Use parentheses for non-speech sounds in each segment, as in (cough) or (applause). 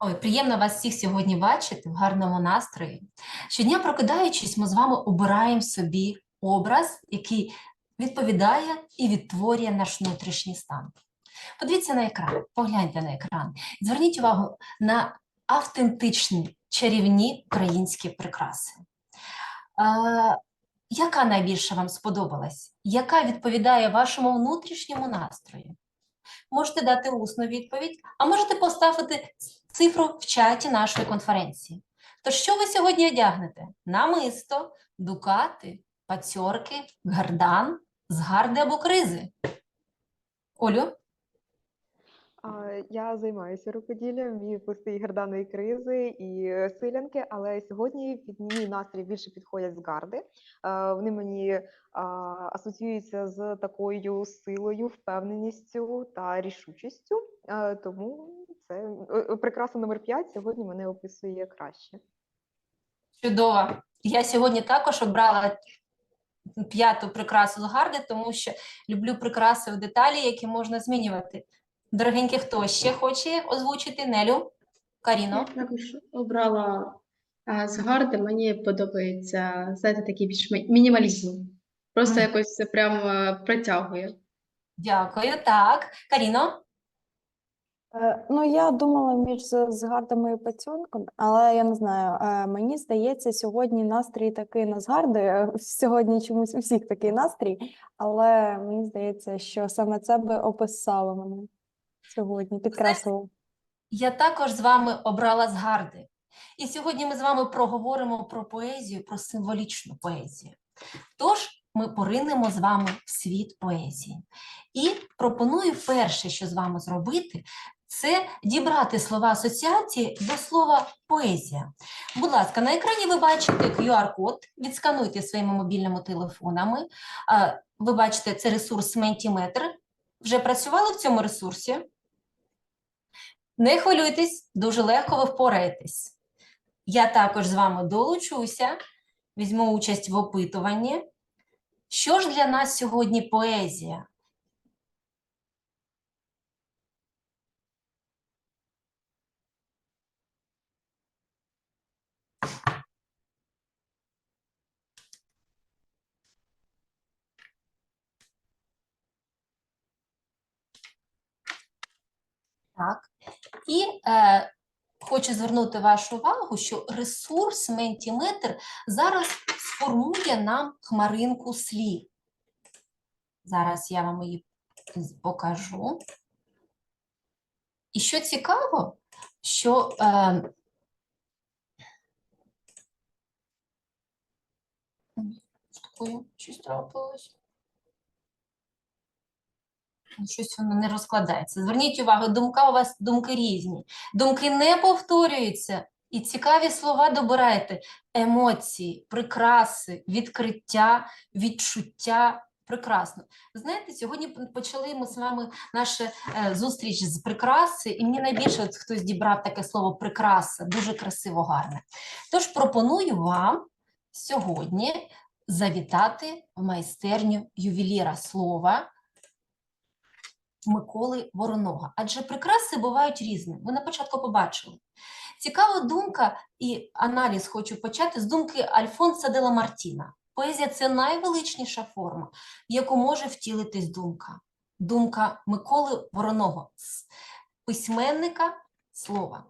Ой, приємно вас всіх сьогодні бачити в гарному настрої. Щодня прокидаючись, ми з вами обираємо собі образ, який відповідає і відтворює наш внутрішній стан. Подивіться на екран, погляньте на екран. Зверніть увагу на автентичні чарівні українські прикраси. Е, яка найбільше вам сподобалась? Яка відповідає вашому внутрішньому настрою? Можете дати усну відповідь, а можете поставити цифру в чаті нашої конференції. То що ви сьогодні одягнете? Намисто, дукати, пацьорки, гардан, згарди або кризи? Олю? Я займаюся рукоділлям, вмію плести і кризи, і е, силянки, але сьогодні під мій настрій більше підходять згарди. А, Вони мені асоціюються з такою силою, впевненістю та рішучістю. Тому це е, прикраса номер 5 сьогодні мене описує краще. Чудово. Я сьогодні також обрала п'яту прикрасу з гарди, тому що люблю прикраси в деталі, які можна змінювати. Дорогенькі, хто ще хоче озвучити? Нелю? Каріно? Я також обрала з гарди. Мені подобається, знаєте, такий більш мінімалізм. Просто Мгм. якось це прям е, притягує. Дякую. Так. Каріно? Е, Ну, я думала між з- згардами і пацьонком, але я не знаю. е, Мені здається, сьогодні настрій такий на згарди. е, Сьогодні чомусь у всіх такий настрій, але мені здається, що саме це би описало мене сьогодні, підкреслило. Я також з вами обрала згарди. І сьогодні ми з вами проговоримо про поезію, про символічну поезію. Тож ми поринемо з вами в світ поезії. І пропоную перше, що з вами зробити, це дібрати слова асоціації до слова поезія. Будь ласка, на екрані ви бачите QR-код, відскануйте своїми мобільними телефонами. Ви бачите, це ресурс Ментіметр. Вже працювали в цьому ресурсі? Не хвилюйтесь, дуже легко ви впораєтесь. Я також з вами долучуся, візьму участь в опитуванні. Що ж для нас сьогодні поезія? Так. І е, хочу звернути вашу увагу, що ресурс Ментіметр зараз сформує нам хмаринку слів. Зараз я вам її покажу. І що цікаво, що е, щось трапилось. Щось воно не розкладається. Зверніть увагу, думка у вас думки різні. Думки не повторюються, і цікаві слова добирайте. Емоції, прикраси, відкриття, відчуття. Прекрасно. Знаєте, сьогодні почали ми з вами нашу е, зустріч з прикраси, і мені найбільше от хтось дібрав таке слово прикраса, дуже красиво, гарне. Тож пропоную вам сьогодні завітати в майстерню ювеліра слова. Миколи Воронога. Адже прикраси бувають різними. Ви на початку побачили. Цікава думка і аналіз хочу почати з думки Альфонса де Ламартіна. Поезія це найвеличніша форма, в яку може втілитись думка. Думка Миколи Вороного, письменника слова.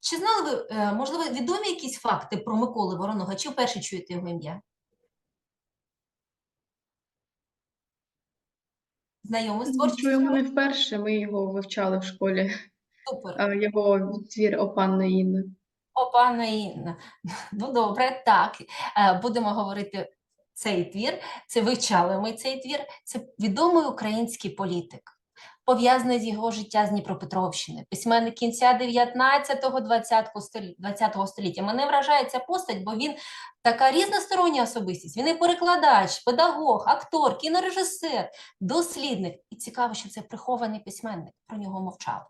Чи знали ви, е, можливо, відомі якісь факти про Миколи Воронога? Чи вперше чуєте його ім'я? Знайомі з творчістю? Чуємо не вперше, ми його вивчали в школі. Супер. Його твір «О Інна. Опанна Інна. Ну, добре, так. Е, Будемо говорити цей твір. Це вивчали ми цей твір. Це відомий український політик, пов'язаний з його життя з Дніпропетровщини, письменник кінця 19-20 століття. 20 століття. Мене вражає ця постать, бо він така різностороння особистість. Він і перекладач, педагог, актор, кінорежисер, дослідник. І цікаво, що це прихований письменник. Про нього мовчали.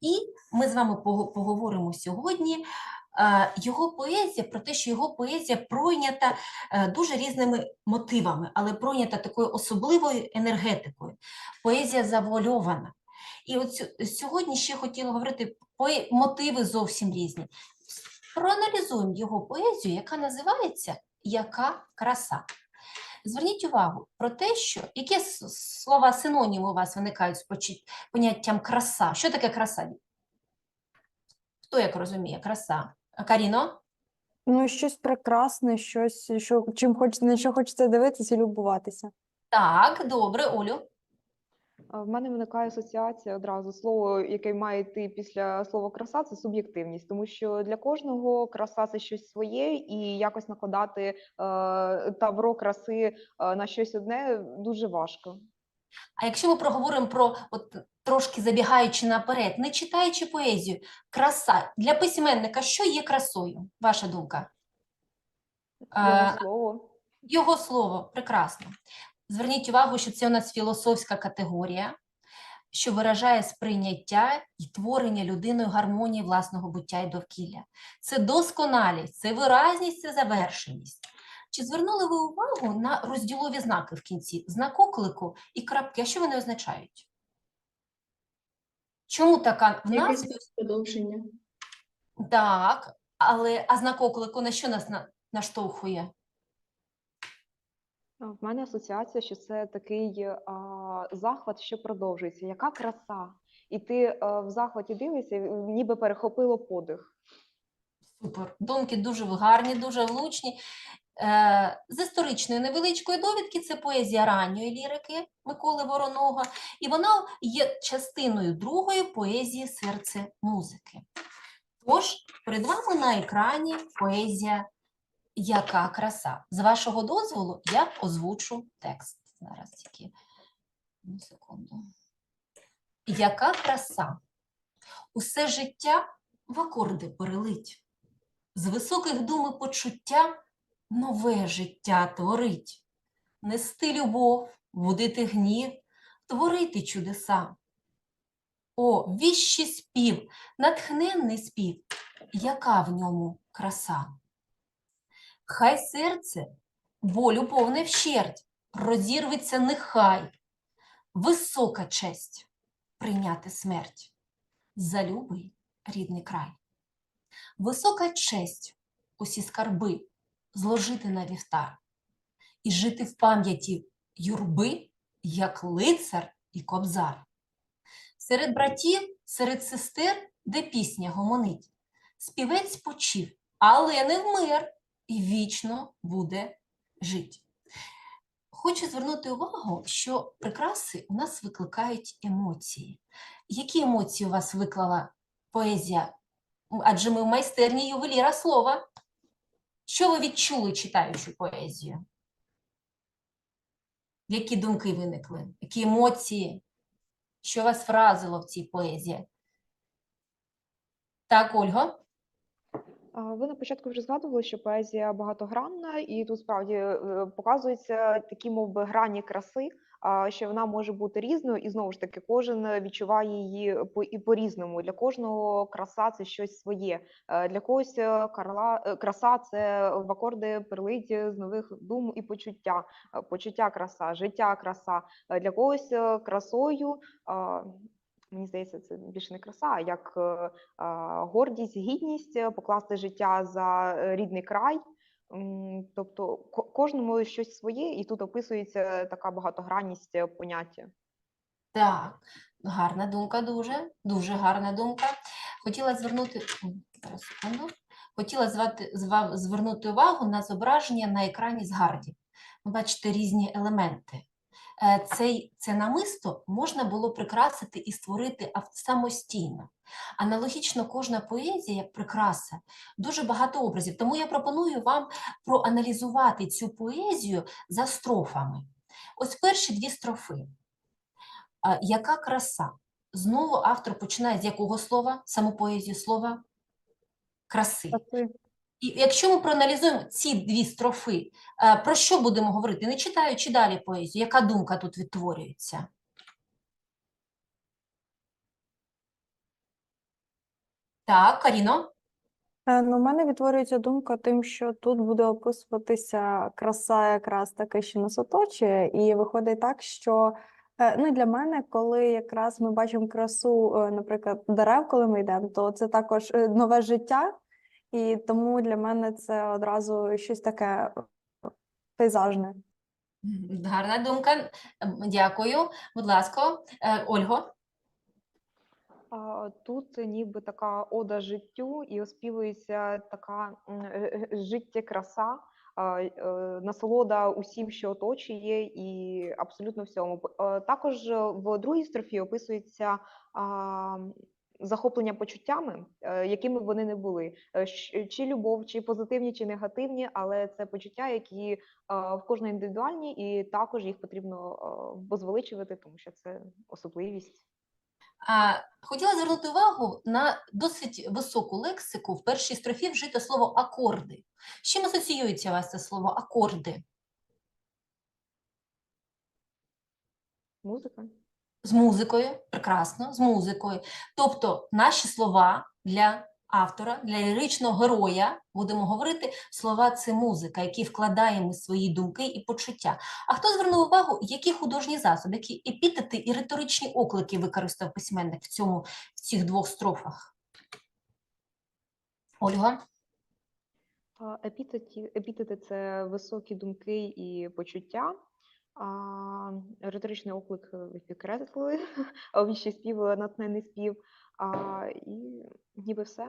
І ми з вами поговоримо сьогодні. Е, Його поезія про те, що його поезія пройнята е, дуже різними мотивами, але пройнята такою особливою енергетикою. Поезія завуальована. І от сьогодні ще хотіла говорити по мотиви зовсім різні. Проаналізуємо його поезію, яка називається Яка краса. Зверніть увагу про те, що які слова синоніми у вас виникають з поняттям краса. Що таке краса? Хто як розуміє? Краса? А, Каріно? Ну, щось прекрасне, щось, що, чим хоч, на що хочеться дивитися і любуватися. Так, добре, Олю. В мене виникає асоціація одразу слово, яке має йти після слова краса, це суб'єктивність, тому що для кожного краса це щось своє, і якось накладати е, тавро краси е, на щось одне дуже важко. А якщо ми проговоримо про от трошки забігаючи наперед, не читаючи поезію, краса для письменника, що є красою? Ваша думка? Його Е, слово. Його слово прекрасно. Зверніть увагу, що це у нас філософська категорія, що виражає сприйняття і творення людиною гармонії власного буття і довкілля. Це досконалість, це виразність, це завершеність. Чи звернули ви увагу на розділові знаки в кінці? Знак оклику і крапки, а що вони означають? Чому така в нас? Продовження. Так, але а знак оклику на що нас на- наштовхує? В мене асоціація, що це такий а, захват, що продовжується. Яка краса! І ти а, в захваті дивишся, і ніби перехопило подих. Супер. Думки дуже гарні, дуже влучні. Е, з історичної невеличкої довідки це поезія ранньої лірики Миколи Вороного, і вона є частиною другої поезії Серце музики. Тож, перед вами на екрані поезія Яка краса. З вашого дозволу я озвучу текст. Зараз тільки одну секунду. Яка краса. Усе життя в акорди перелить з високих дум і почуття нове життя творить, нести любов, будити гнів, творити чудеса. О, віщий спів, натхненний спів, яка в ньому краса. Хай серце болю повне вщерть, розірветься нехай, висока честь прийняти смерть за любий рідний край. Висока честь усі скарби зложити на вівтар і жити в пам'яті юрби, як лицар і кобзар. Серед братів, серед сестер, де пісня гомонить, співець почив, але не вмер і вічно буде жить. Хочу звернути увагу, що прикраси у нас викликають емоції. Які емоції у вас виклала поезія адже ми в майстерні ювеліра слова. Що ви відчули, читаючи поезію? Які думки виникли? Які емоції? Що вас вразило в цій поезії? Так, Ольго? Ви на початку вже згадували, що поезія багатогранна, і тут справді е, показуються такі, мов би, грані краси, що вона може бути різною, і знову ж таки, кожен е, відчуває її по і по-різному. Для кожного краса це щось своє. Е, Для когось е, карла, краса це в акорди перелить з нових дум і почуття, почуття краса, життя краса. Для когось красою. Мені здається, це більше не краса, а як гордість, гідність, покласти життя за рідний край. Тобто кожному щось своє, і тут описується така багатогранність е, поняття. Так, гарна думка дуже, дуже гарна думка. Хотіла звернути, секунду. Хотіла звати, звернути увагу на зображення на екрані згардів. Ви бачите різні елементи. Е, Цей, це намисто можна було прикрасити і створити самостійно. Аналогічно кожна поезія, як прикраса, дуже багато образів. Тому я пропоную вам проаналізувати цю поезію за строфами. Ось перші дві строфи. Яка краса? Знову автор починає з якого слова? Саму поезію слова? Краси. І якщо ми проаналізуємо ці дві строфи, е, про що будемо говорити, не читаючи далі поезію, яка думка тут відтворюється? Так, Каріно? Е, Ну, у мене відтворюється думка тим, що тут буде описуватися краса якраз таке, що нас оточує, і виходить так, що Е, Ну, для мене, коли якраз ми бачимо красу, наприклад, дерев, коли ми йдемо, то це також нове життя, і тому для мене це одразу щось таке пейзажне. Гарна думка. Ем, Дякую. Будь ласка, Е, Ольго. Тут ніби така ода життю, і оспівується така е, е, життєкраса, а, й, е, насолода усім, що оточує, і абсолютно всьому. Також в другій строфі описується захоплення почуттями, е, якими б вони не були, Е, чи любов, чи позитивні, чи негативні, але це почуття, які е, в кожної індивідуальні, і також їх потрібно возвеличувати, тому що це особливість. А, хотіла звернути увагу на досить високу лексику. В першій строфі вжито слово акорди. З чим асоціюється у вас це слово акорди? Музика. З музикою, прекрасно, з музикою. Тобто наші слова для автора, для ліричного героя, будемо говорити, слова це музика, які вкладаємо свої думки і почуття. А хто звернув увагу, які художні засоби, які епітети і риторичні оклики використав письменник в цьому, в цих двох строфах? Ольга? А, Епітеті, епітети це високі думки і почуття. А, риторичний оклик е, ви підкреслили, віщий спів, е, натхненний спів. А, і ніби все.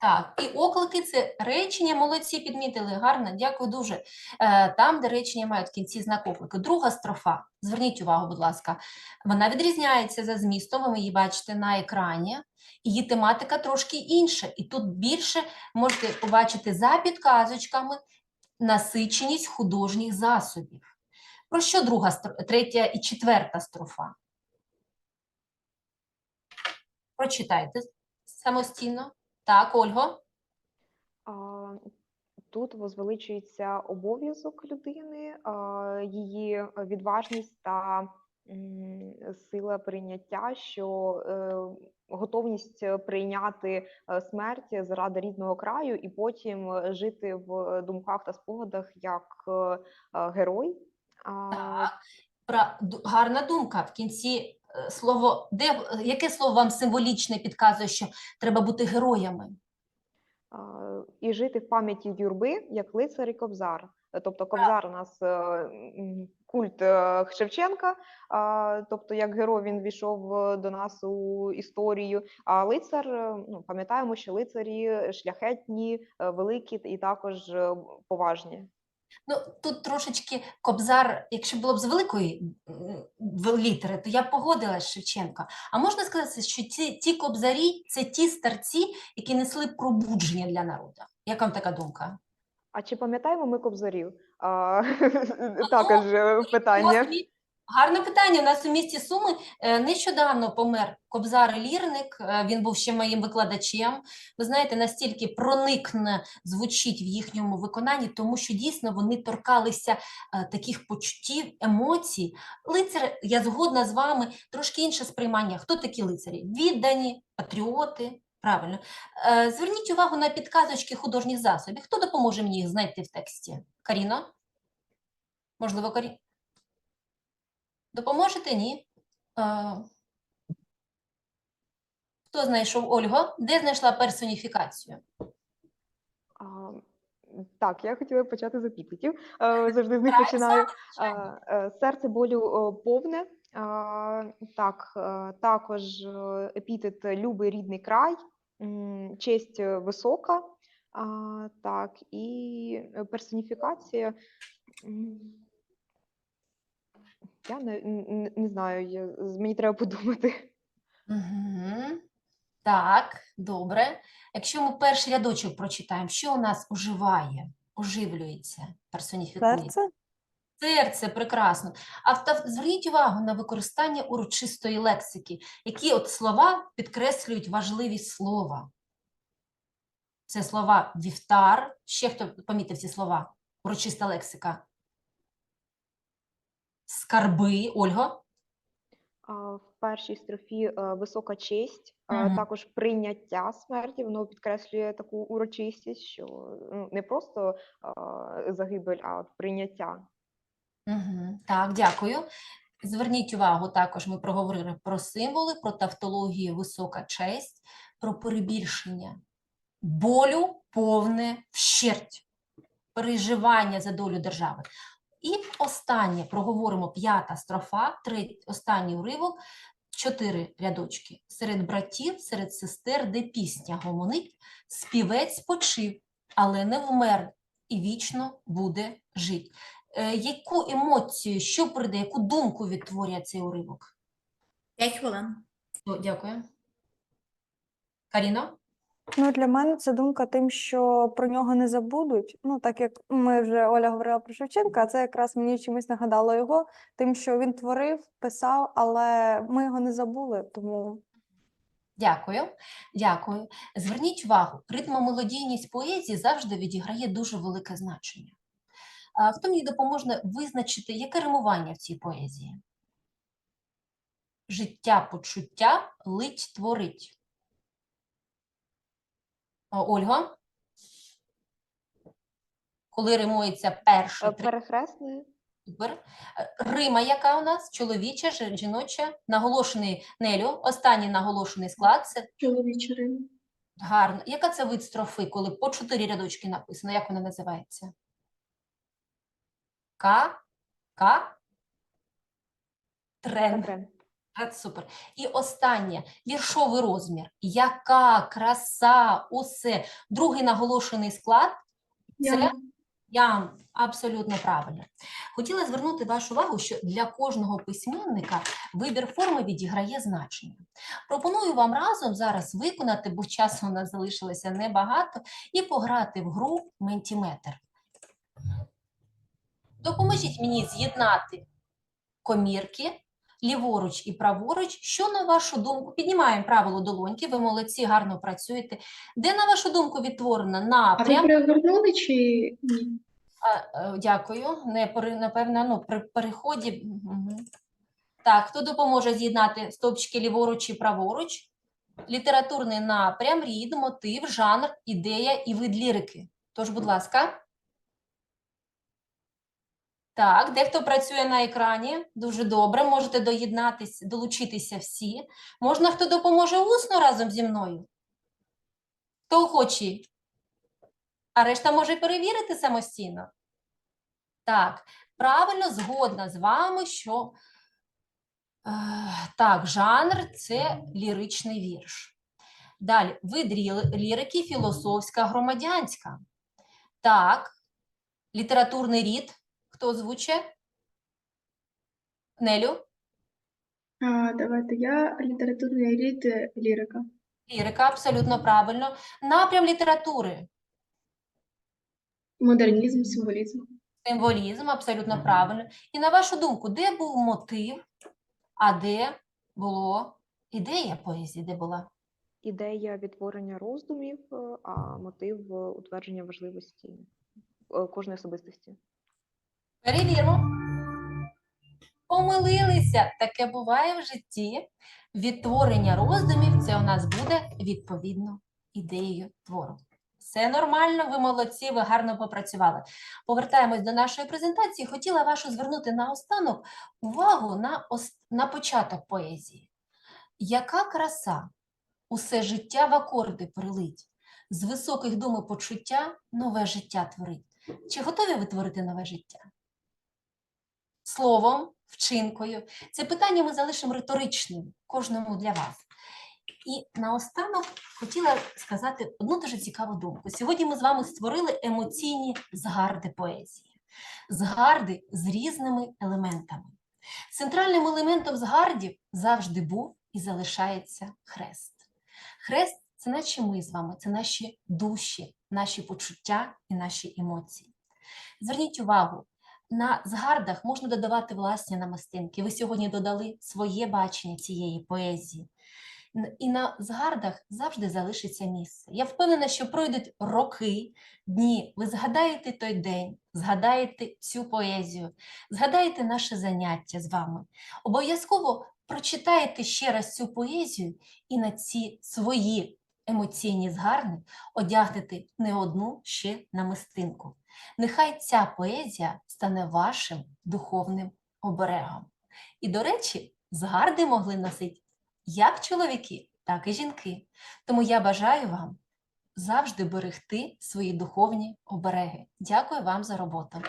Так, і оклики це речення, молодці підмітили, гарно, дякую дуже. Е, Там, де речення мають в кінці знак оклику. Друга строфа, зверніть увагу, будь ласка, вона відрізняється за змістом, ви її бачите на екрані. Її тематика трошки інша, і тут більше можете побачити за підказочками насиченість художніх засобів. Про що друга, третя і четверта строфа? Прочитайте самостійно. Так, Ольго. Тут возвеличується обов'язок людини, її відважність та сила прийняття, що е, готовність прийняти е, смерть заради рідного краю і потім е, жити в думках та спогадах як герой. Так, пра- гарна думка. В кінці е, слово, де, яке слово вам символічне підказує, що треба бути героями? і жити в пам'яті юрби як лицар і кобзар. Тобто Кобзар у нас е, культ е, Шевченка, тобто як герой він війшов до нас у історію. А лицар, ну пам'ятаємо, що лицарі шляхетні, великі і також поважні. Ну, тут трошечки Кобзар, якщо було б з великої літери, то я б погодилась з Шевченка. А можна сказати, що ці, ті кобзарі це ті старці, які несли пробудження для народу. Як вам така думка? А чи пам'ятаємо ми кобзарів? А, (laughs) також е, У нас питання. Гарне питання. У нас у місті Суми е, нещодавно помер Кобзар Лірник. е, Він був ще моїм викладачем. Ви знаєте, настільки проникне звучить в їхньому виконанні, тому що дійсно вони торкалися е, таких почуттів, емоцій. Лицар, я згодна з вами, трошки інше сприймання. Хто такі лицарі? Віддані, патріоти. Правильно. Зверніть увагу на підказочки художніх засобів. Хто допоможе мені їх знайти в тексті? Каріно? Можливо, Карі... Допоможете? Ні? Хто знайшов Ольго? Де знайшла персоніфікацію? А, Так, я хотіла почати з епітетів. Е, Завжди з них починаю. звичайно. А, е, Серце болю е, повне. Так, е, також е, епітет любий рідний край, м, честь е, висока. А, Так, і персоніфікація. м, Я не, не, не знаю, я, мені треба подумати. Угу. Так, добре. Якщо ми перший рядочок прочитаємо, що у нас оживає, оживлюється, персоніфікується? Серце? Серце, прекрасно. А зверніть увагу на використання урочистої лексики, які от слова підкреслюють важливість слова. Це слова вівтар. Ще хто помітив ці слова? Урочиста лексика. Скарби, Ольго. А, В першій строфі е, висока честь, Мгм. також прийняття смерті, воно підкреслює таку урочистість, що ну, не просто загибель, а от прийняття. Угу. Так, дякую. Зверніть увагу, також ми проговорили про символи, про тавтологію висока честь, про перебільшення болю повне вщерть, переживання за долю держави. І останнє проговоримо п'ята строфа, третій, останній уривок, чотири рядочки. Серед братів, серед сестер, де пісня гомонить, співець почив, але не вмер і вічно буде жить. Е, яку емоцію, що прийде, яку думку відтворює цей уривок? П'ять хвилин. О, дякую. Каріно? Ну, для мене це думка тим, що про нього не забудуть. Ну, так як ми вже Оля говорила про Шевченка, це якраз мені чимось нагадало його, тим, що він творив, писав, але ми його не забули, тому Дякую, дякую. Зверніть увагу, ритмомелодійність поезії завжди відіграє дуже велике значення. Хто мені допоможе визначити, яке римування в цій поезії? Життя, почуття, лить творить. Ольга? Коли римується перший Е, Перехресне. Супер. Е, Рима, яка у нас? Чоловіча, жі- жіноча, наголошений Нелю, останній наголошений склад. Це Чоловіча Рима. гарно. Яка це вид строфи, коли по чотири рядочки написано? Як вона називається? Ка? Ка? Трен. Катрен. Супер. І останнє віршовий розмір. Яка краса, усе. Другий наголошений склад Я це Ям, абсолютно правильно. Хотіла звернути вашу увагу, що для кожного письменника вибір форми відіграє значення. Пропоную вам разом зараз виконати, бо часу у нас залишилося небагато, і пограти в гру Ментіметр. Допоможіть мені з'єднати комірки ліворуч і праворуч. Що на вашу думку? Піднімаємо правило долоньки, ви молодці, гарно працюєте. Де, на вашу думку, відтворено А ви напрям? перевернули чи ні? А, е, Дякую. Не напевно, ну, при переході. мгм. Так, хто допоможе з'єднати стовпчики ліворуч і праворуч? Літературний напрям, рід, мотив, жанр, ідея і вид лірики. Тож, будь ласка. Так, дехто працює на екрані. Дуже добре. Можете доєднатися, долучитися всі. Можна, хто допоможе усно разом зі мною? Хто охочий? А решта може перевірити самостійно. Так, правильно згодна з вами, що е, так, жанр це ліричний вірш. Далі, вид лірики філософська громадянська. Так, літературний рід. Хто озвучує? Нелю? А, давайте я літературний рід е, лірика. Лірика, абсолютно правильно. Напрям літератури. Модернізм, символізм. Символізм, абсолютно правильно. І на вашу думку, де був мотив, а де було ідея поезії, де була? Ідея відтворення роздумів, е, а мотив е, утвердження важливості кожної особистості. Перевіримо. Помилилися. Таке буває в житті. Відтворення роздумів це у нас буде відповідно ідеєю твору. Все нормально, ви молодці, ви гарно попрацювали. Повертаємось до нашої презентації. Хотіла вашу звернути наостанок увагу на, ос- на початок поезії. Яка краса усе життя в акорди прилить, з високих дум і почуття нове життя творить. Чи готові ви творити нове життя? Словом, вчинкою. Це питання ми залишимо риторичним кожному для вас. І наостанок хотіла сказати одну дуже цікаву думку. Сьогодні ми з вами створили емоційні згарди поезії, згарди з різними елементами. Центральним елементом згардів завжди був і залишається хрест. Хрест це наче ми з вами, це наші душі, наші почуття і наші емоції. Зверніть увагу, на згардах можна додавати власні намистинки. Ви сьогодні додали своє бачення цієї поезії. І на згардах завжди залишиться місце. Я впевнена, що пройдуть роки, дні. Ви згадаєте той день, згадаєте цю поезію, згадаєте наше заняття з вами. Обов'язково прочитаєте ще раз цю поезію і на ці свої емоційні згарни одягнете не одну ще намистинку. Нехай ця поезія стане вашим духовним оберегом. І, до речі, згарди могли носити як чоловіки, так і жінки. Тому я бажаю вам завжди берегти свої духовні обереги. Дякую вам за роботу.